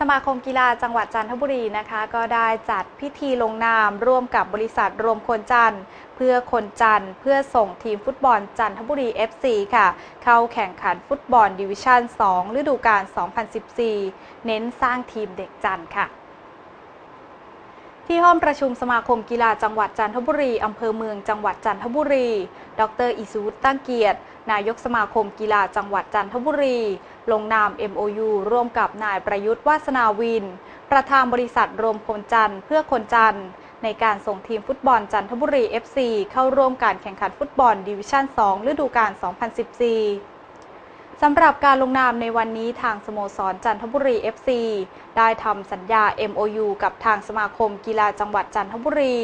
สมาคมกีฬาจังหวัดจันทบุรีนะคะ ก็ได้จัดพิธีลงนามร่วมกับบริษัทรวมคนจันทร์เพื่อคนจันทร์เพื่อส่งทีมฟุตบอลจันทบุรี FC ค่ะ เข้าแข่งขันฟุตบอลดิวิชั่น 2 ฤดูกาล 2014 เน้นสร้างทีมเด็กจันทร์ค่ะ ที่ห้องประชุมสมาคมกีฬาจังหวัดจันทบุรี อำเภอเมืองจังหวัดจันทบุรี ดรอิสุวุฒตั้งเกียรติ นายกสมาคมกีฬาจังหวัดจันทบุรี ลงนาม MOU ร่วมกับนายประยุทธ์วาสนาวิน ประธานบริษัทรวมคนจันทร์เพื่อคนจันทร์ในการส่งทีมฟุตบอลจันทบุรี FC เข้าร่วมการแข่งขันฟุตบอลดิวิชั่น 2 ฤดูกาล 2014 สำหรับการลงนามในวันนี้ทางสโมสรจันทบุรี FC ได้ทำสัญญา MOU กับทางสมาคมกีฬาจังหวัดจันทบุรี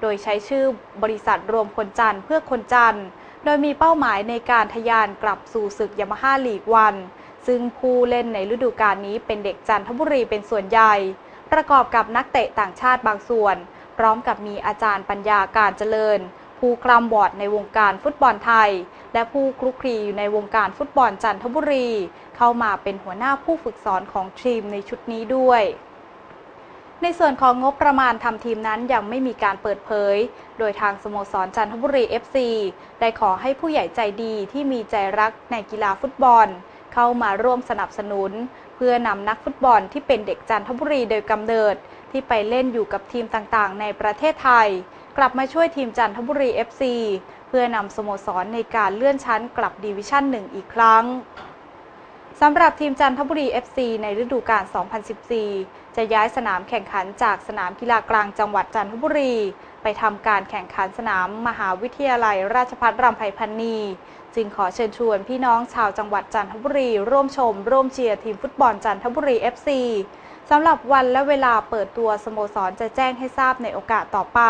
โดยใช้ชื่อบริษัทรวมคนจันทร์เพื่อคนจันทร์โดยมีเป้าหมายในการทะยานกลับสู่ศึกยามาฮ่าลีกวัน ซึ่งผู้เล่นในฤดูกาลนี้เป็นเด็กจันทบุรีเป็นส่วนใหญ่ ประกอบกับนักเตะต่างชาติบางส่วน พร้อมกับมีอาจารย์ปัญญาการเจริญ ผู้คลำบอดในวงการฟุตบอลไทย และผู้คลุกคลีอยู่ในวงการฟุตบอลจันทบุรี เข้ามาเป็นหัวหน้าผู้ฝึกสอนของทีมในชุดนี้ด้วยในส่วนของงบประมาณทำทีมนั้นยังไม่มีการเปิดเผย โดยทางสโมสรจันทบุรี FC ได้ขอให้ผู้ใหญ่ใจดีที่มีใจรักในกีฬาฟุตบอล เข้ามาร่วมสนับสนุน เพื่อนำนักฟุตบอลที่เป็นเด็กจันทบุรีโดยกำเนิด ที่ไปเล่นอยู่กับทีมต่างๆ ในประเทศไทย กลับมาช่วยทีมจันทบุรี FC เพื่อนำสโมสรในการเลื่อนชั้นกลับดิวิชั่น 1 อีกครั้งสำหรับทีมจันทบุรี FC ในฤดูกาล 2014 จะย้ายสนามแข่งขันจากสนามกีฬากลางจังหวัดจันทบุรี ไปทำการแข่งขันสนามมหาวิทยาลัยราชภัฏรำไพพันนี จึงขอเชิญชวนพี่น้องชาวจังหวัดจันทบุรี ร่วมชม ร่วมเชียร์ทีมฟุตบอลจันทบุรี FC สำหรับวันและเวลาเปิดตัวสโมสรจะแจ้งให้ทราบในโอกาสต่อไป